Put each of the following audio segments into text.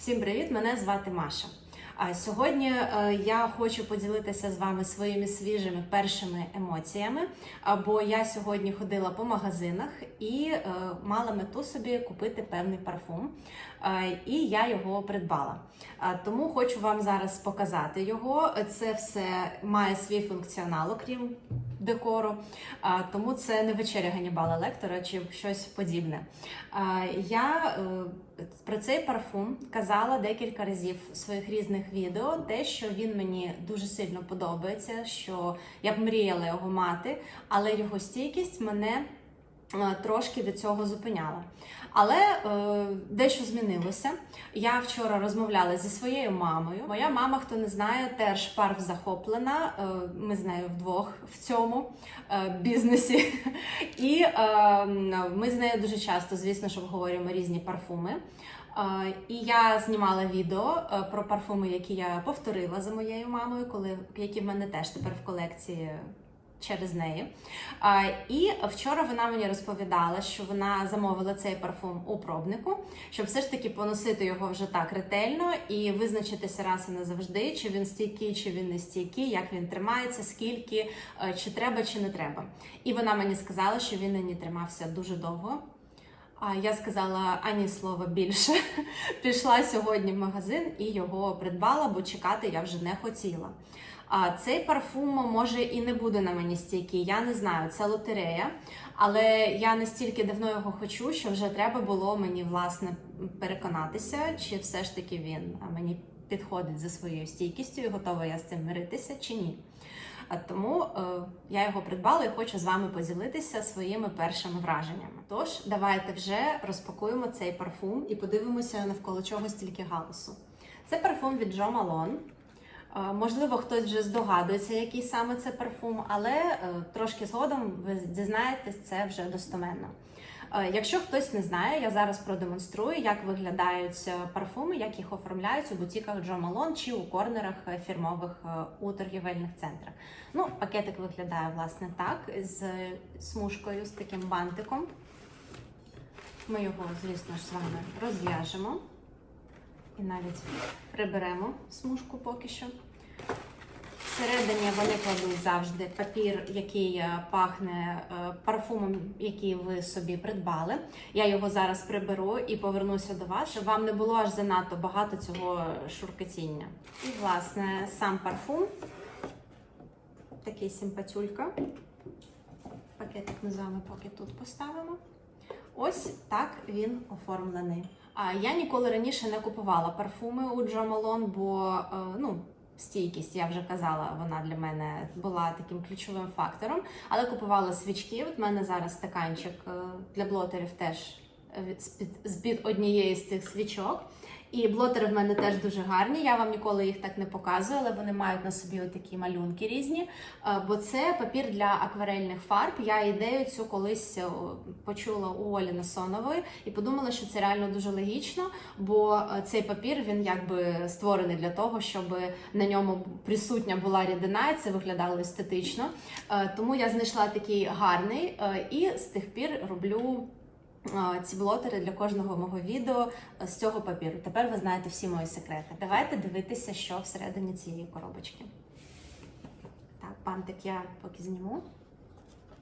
Всім привіт! Мене звати Маша. А сьогодні е, я хочу поділитися з вами своїми свіжими першими емоціями. Бо я сьогодні ходила по магазинах і е, мала мету собі купити певний парфум. Е, І я його придбала. Тому хочу вам зараз показати його. Це все має свій функціонал, окрім декору. Тому це не вечеря Ганібала Лектора чи щось подібне. Я е, про цей парфум казала декілька разів в своїх різних відео, те, що він мені дуже сильно подобається, що я б мріяла його мати, але його стійкість мене трошки від цього зупиняла. Але е, дещо змінилося. Я вчора розмовляла зі своєю мамою. Моя мама, хто не знає, теж парф захоплена. Е, ми з нею вдвох в цьому е, бізнесі. І е, ми з нею дуже часто, звісно, що обговорюємо різні парфуми. Е, І я знімала відео е, про парфуми, які я повторила за моєю мамою, коли які в мене теж тепер в колекції через неї. І вчора вона мені розповідала, що вона замовила цей парфум у пробнику, щоб все ж таки поносити його вже так ретельно і визначитися раз і назавжди, чи він стійкий, чи він не стійкий, як він тримається, скільки, е, чи треба, чи не треба. І вона мені сказала, що він нині тримався дуже довго. А я сказала ані слова більше. Пішла сьогодні в магазин і його придбала, бо чекати я вже не хотіла. А цей парфум може і не буде на мені стійкий, я не знаю, це лотерея. Але я настільки давно його хочу, що вже треба було мені власне переконатися, чи все ж таки він мені підходить за своєю стійкістю і готова я з цим миритися чи ні. Тому е, я його придбала і хочу з вами поділитися своїми першими враженнями. Тож, давайте вже розпакуємо цей парфум і подивимося навколо чого стільки галасу. Це парфум від Джо Малон. Можливо, хтось вже здогадується, який саме це парфум, але е, трошки згодом ви дізнаєтесь це вже достоменно. Е, Якщо хтось не знає, я зараз продемонструю, як виглядають е, парфуми, як їх оформляють у бутіках Джо Малон чи у корнерах фірмових у торгівельних центрах. Ну, пакетик виглядає власне так, з смужкою, з таким бантиком. Ми його, звісно ж, з вами розв'яжемо і навіть приберемо смужку поки що. Всередині вони кладуть завжди папір, який е, пахне е, парфумом, який ви собі придбали. Я його зараз приберу і повернуся до вас, щоб вам не було аж занадто багато цього шуркотіння. І, власне, сам парфум. Такий симпатюлька. Пакетик ми з вами поки тут поставимо. Ось так він оформлений. А я ніколи раніше не купувала парфуми у Джо Малон, бо е, ну. Стійкість, я вже казала, вона для мене була таким ключовим фактором. Але купувала свічки. От в мене зараз стаканчик е, для блотерів теж е, з-під з-під однієї з цих свічок. І блотери в мене теж дуже гарні. Я вам ніколи їх так не показую, але вони мають на собі такі малюнки різні. Е, Бо це папір для акварельних фарб. Я ідею цю колись е, почула у Олі Насонової і подумала, що це реально дуже логічно, бо е, цей папір він якби створений для того, щоб на ньому присутня була рідина, і це виглядало естетично. Тому я знайшла такий гарний і з тих пір роблю. Ці блотери для кожного мого відео з цього папіру. Тепер ви знаєте всі мої секрети. Давайте дивитися, що всередині цієї коробочки. Так, бантик я поки зніму.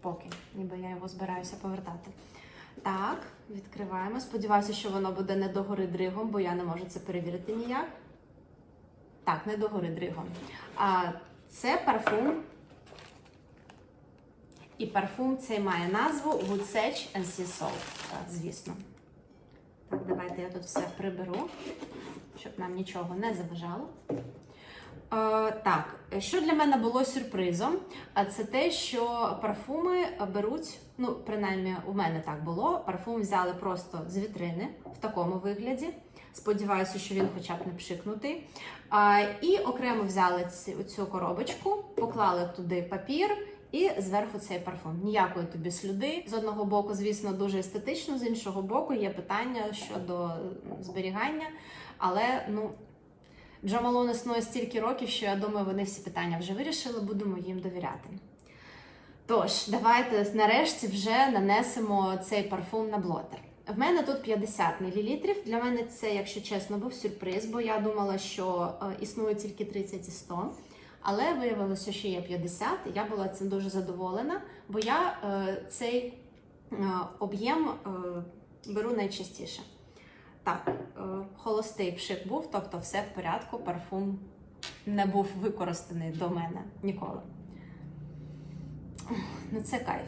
Поки, ніби я його збираюся повертати. Так, відкриваємо. Сподіваюся, що воно буде не догори дригом, бо я не можу це перевірити ніяк. Так, не догори дригом. А це парфум. І парфум цей має назву Wood Sage and Sea Salt, так, звісно. Так, давайте я тут все приберу, щоб нам нічого не заважало. Е, так, що для мене було сюрпризом, а це те, що парфуми беруть, ну, принаймні, у мене так було. Парфум взяли просто з вітрини в такому вигляді. Сподіваюся, що він хоча б не пшикнутий. А, і окремо взяли цю коробочку, поклали туди папір. І зверху цей парфум. Ніякої тобі слюди. З одного боку, звісно, дуже естетично, з іншого боку, є питання щодо зберігання. Але ну, Джо Малон існує стільки років, що я думаю, вони всі питання вже вирішили, будемо їм довіряти. Тож, давайте нарешті вже нанесемо цей парфум на блотер. В мене тут 50 мл. Для мене це, якщо чесно, був сюрприз, бо я думала, що е, існує тільки 30 і 100. Але виявилося, що є 50, і я була цим дуже задоволена, бо я е, цей е, об'єм е, беру найчастіше. Так, холостий пшик був, тобто все в порядку, парфум не був використаний до мене ніколи. Ну, це кайф.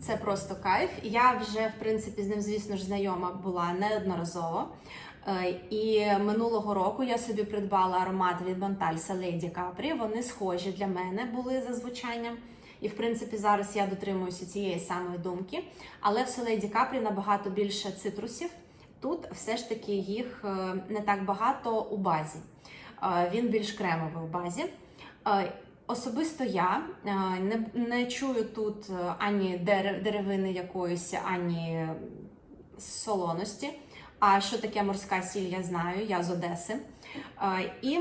Це просто кайф. Я вже, в принципі, з ним, звісно ж, знайома була неодноразово. Е, І минулого року я собі придбала аромат від Монтальса Lady Capri. Вони схожі для мене були за звучанням. І, в принципі, зараз я дотримуюся цієї самої думки. Але в Lady Capri набагато більше цитрусів. Тут все ж таки їх е, не так багато у базі. Е, Він більш кремовий у базі. Особисто я не, не чую тут ані деревини якоїсь, ані солоності. А що таке морська сіль, я знаю, я з Одеси. Е, І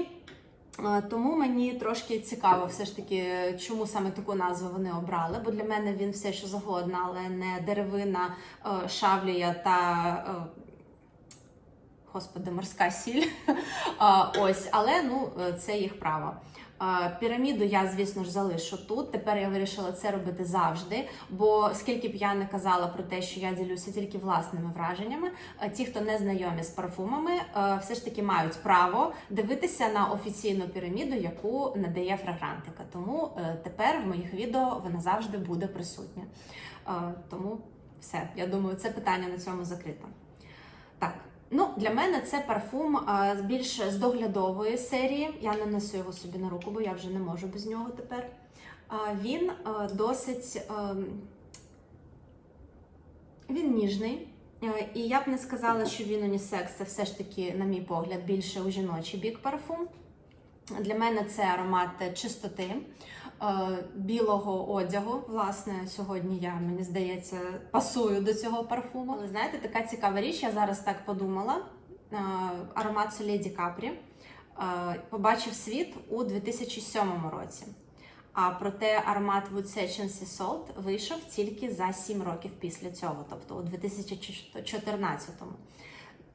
е, тому мені трошки цікаво, все ж таки, чому саме таку назву вони обрали. Бо для мене він все що завгодно, але не деревина, е, шавлія та. Господи, морська сіль. Ось, але ну е, це їх право. Піраміду я, звісно ж, залишу тут. Тепер я вирішила це робити завжди. Бо скільки б я не казала про те, що я ділюся тільки власними враженнями, е, ті, хто не знайомі з парфумами, е, все ж таки мають право дивитися на офіційну піраміду, яку надає фрагрантика. Тому тепер в моїх відео вона завжди буде присутня. Тому все, я думаю, це питання на цьому закрите. Так. Ну, для мене це парфум більш з доглядової серії. Я не несу його собі на руку, бо я вже не можу без нього тепер. Він досить він ніжний. І я б не сказала, що він унісекс, це все ж таки, на мій погляд, більше у жіночий бік парфум. Для мене це аромат чистоти, білого одягу. Власне, сьогодні я, мені здається, пасую до цього парфуму. Але знаєте, така цікава річ, я зараз так подумала. Е, Аромат Lady Capri е, побачив світ у 2007 році. А проте аромат Wood Session Sea Salt вийшов тільки за 7 років після цього, тобто у 2014-му.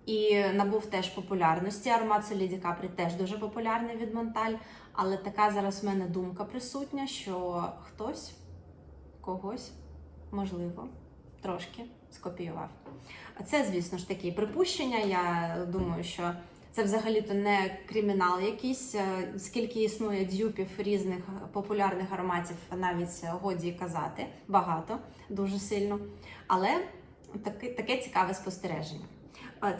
І набув теж популярності. Аромат Lady Capri теж дуже популярний від Монталь. Але така зараз в мене думка присутня, що хтось когось, можливо, трошки скопіював. А це, звісно ж, такі припущення. Я думаю, що це взагалі-то не кримінал якийсь. Е, Скільки існує дюпів різних популярних ароматів, навіть годі казати. Багато, дуже сильно. Але таке, таке цікаве спостереження.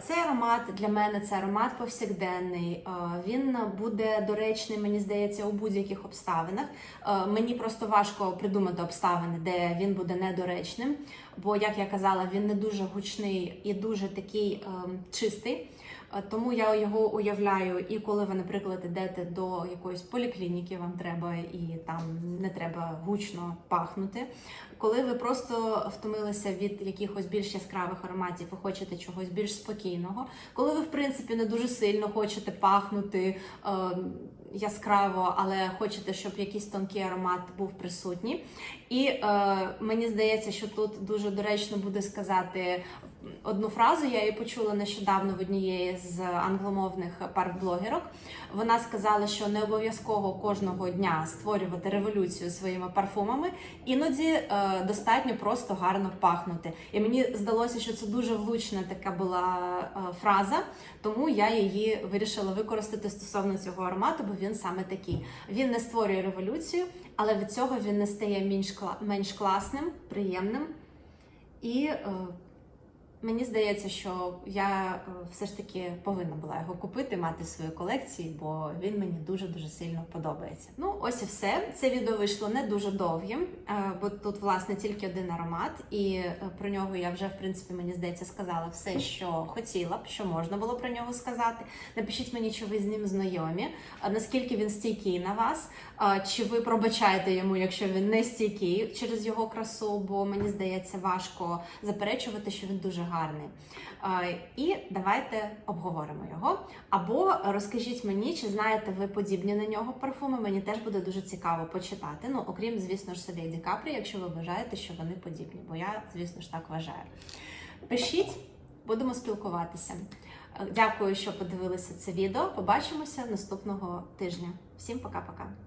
Цей аромат для мене це аромат повсякденний. Він буде доречний, мені здається, у будь-яких обставинах. Мені просто важко придумати обставини, де він буде недоречним. Бо, як я казала, він не дуже гучний і дуже такий ем, чистий. Е, Тому я його уявляю, і коли ви, наприклад, йдете до якоїсь поліклініки, вам треба і там не треба гучно пахнути. Коли ви просто втомилися від якихось більш яскравих ароматів і хочете чогось більш спокійного, коли ви, в принципі, не дуже сильно хочете пахнути е, яскраво, але хочете, щоб якийсь тонкий аромат був присутній. І е, мені здається, що тут дуже доречно буде сказати одну фразу. Я її почула нещодавно в однієї з англомовних парфблогерок. Вона сказала, що не обов'язково кожного дня створювати революцію своїми парфумами, іноді е, достатньо просто гарно пахнути. І мені здалося, що це дуже влучна така була е, фраза, тому я її вирішила використати стосовно цього аромату, бо він саме такий. Він не створює революцію, але від цього він не стає менш класним, приємним. І е, мені здається, що я е, все ж таки повинна була його купити, мати в своїй колекції, бо він мені дуже дуже сильно подобається. Ну, ось і все. Це відео вийшло не дуже довгим, е, бо тут власне тільки один аромат, і е, про нього я вже в принципі мені здається сказала все, що хотіла б, що можна було про нього сказати. Напишіть мені, чи ви з ним знайомі, наскільки він стійкий на вас, чи ви пробачаєте йому, якщо він не стійкий через його красу, бо мені здається важко заперечувати, що він дуже гарний. А, І давайте обговоримо його. Або розкажіть мені, чи знаєте ви подібні на нього парфуми. Мені теж буде дуже цікаво почитати. Ну, окрім, звісно ж, Lady Capri, якщо ви вважаєте, що вони подібні, бо я, звісно ж, так вважаю. Пишіть. будемо спілкуватися. Е, Дякую, що подивилися це відео. Побачимося наступного тижня. Всім пока-пока.